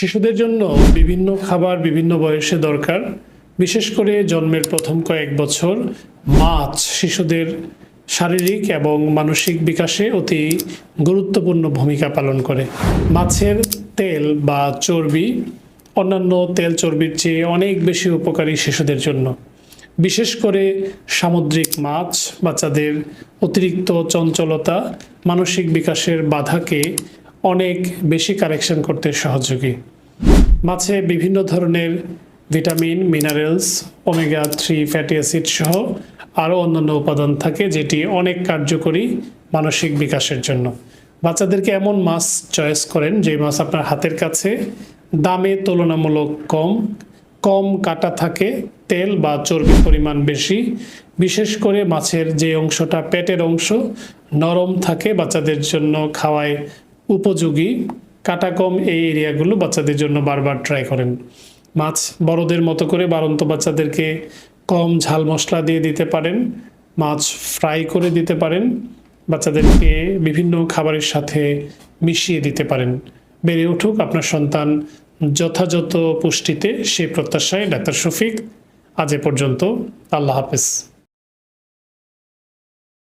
শিশুদের জন্য বিভিন্ন খাবার বিভিন্ন বয়সে দরকার। বিশেষ করে জন্মের প্রথম কয়েক বছর মাছ শিশুদের শারীরিক এবং মানসিক বিকাশে অতি গুরুত্বপূর্ণ ভূমিকা পালন করে। মাছের তেল বা চর্বি, অন্যান্য তেল চর্বির চেয়ে অনেক বেশি উপকারী শিশুদের জন্য। বিশেষ করে সামুদ্রিক মাছ, বাচ্চাদের অতিরিক্ত চঞ্চলতা, মানসিক বিকাশের বাধাকে অনেক বেশি কারেকশন করতে সহযোগী। মাছে বিভিন্ন ধরনের vitamin, minerals, omega three fatty acid সহ আরও অন্যান্য উপাদান থাকে যেটি অনেক কার্যকরী মানসিক বিকাশের জন্য। বাচ্চাদেরকে এমন মাছ চয়েস করেন যে মাছ আপনার হাতের কাছে দামে তুলনামূলক কম কম কাটা থাকে, তেল বা চর্বির পরিমাণ বেশি, বিশেষ করে মাছের যে অংশটা পেটের অংশ নরম থাকে বাচ্চাদের জন্য খাওয়ায় উপযোগী কাটা কম এই এরিয়াগুলো বাচ্চাদের জন্য বারবার ট্রাই করেন। মাছ বড়দের মতো করে বারন্ত বাচ্চাদেরকে কম ঝাল মশলা দিয়ে দিতে পারেন, মাছ ফ্রাই করে দিতে পারেন, বাচ্চাদেরকে বিভিন্ন খাবারের সাথে মিশিয়ে দিতে পারেন। বেড়ে উঠুক আপনার সন্তান যথাযথ পুষ্টিতে সে প্রত্যাশায় ডাক্তার শফিক। আজ এ পর্যন্ত আল্লাহ হাফেজ।